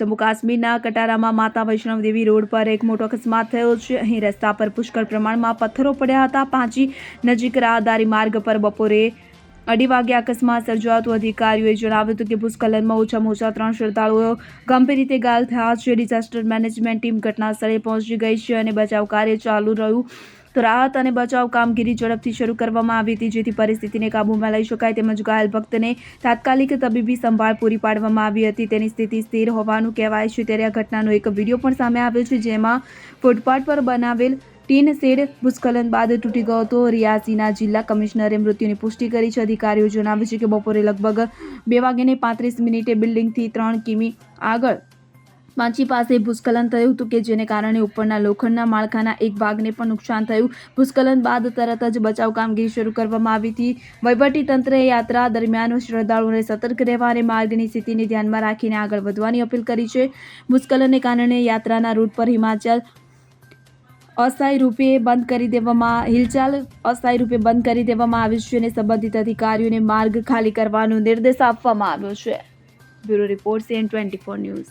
જમ્મુ કાશ્મીરના કટારામાં માતા વૈષ્ણવ દેવી રોડ પર એક મોટો અકસ્માત થયો છે. અહીં રસ્તા પર પુષ્કળ પ્રમાણમાં પથ્થરો પડ્યા હતા. પાંચી નજીક રાહદારી માર્ગ પર બપોરે અઢી વાગે અકસ્માત સર્જાયો. અધિકારીઓએ જણાવ્યું હતું કે ભૂસ્ખલનમાં ઓછામાં ઓછા ત્રણ શ્રદ્ધાળુઓ ગંભીર રીતે ઘાયલ થયા છે. ડિઝાસ્ટર મેનેજમેન્ટ ટીમ ઘટના સ્થળે પહોંચી ગઈ છે અને બચાવ કાર્ય ચાલુ રહ્યું. તો રાહત અને બચાવ કામગીરી ઝડપથી શરૂ કરવામાં આવી હતી, જેથી પરિસ્થિતિને કાબૂમાં લઈ શકાય તેમજ ઘાયલ ભક્તને તાત્કાલિક તબીબી સંભાળ પૂરી પાડવામાં આવી હતી. તેની સ્થિતિ સ્થિર હોવાનું કહેવાય છે. ત્યારે આ ઘટનાનો એક વીડિયો પણ સામે આવ્યો છે, જેમાં ફૂટપાથ પર બનાવેલ ટીન શેડ ભૂસ્ખલન બાદ તૂટી ગયો હતો. રિયાસીના જિલ્લા કમિશનરે મૃત્યુની પુષ્ટિ કરી છે. અધિકારીઓ જણાવે છે કે બપોરે લગભગ બે વાગ્યાને પાંત્રીસ મિનિટે બિલ્ડિંગથી ત્રણ કિમી આગળ પાંચી પાસે ભૂસ્ખલન થયું હતું કે જેને કારણે ઉપરના લોખંડના માળખાના એક ભાગને પણ નુકસાન થયું. ભૂસ્ખલન બાદ તરત જ બચાવ કામગીરી શરૂ કરવામાં આવી હતી. તંત્રએ યાત્રા દરમિયાન શ્રદ્ધાળુઓને સતર્ક રહેવા અને માર્ગની સ્થિતિને ધ્યાનમાં રાખીને આગળ વધવાની અપીલ કરી છે. ભૂસ્ખલનને કારણે યાત્રાના રૂટ પર હિમાચલ અસ્થાયી રૂપે બંધ કરી દેવામાં, હિલચાલ અસ્થાયી રૂપે બંધ કરી દેવામાં આવ્યું છે અને સંબંધિત અધિકારીઓને માર્ગ ખાલી કરવાનો નિર્દેશ આપવામાં આવ્યો છે. Bureau report CN twenty four news.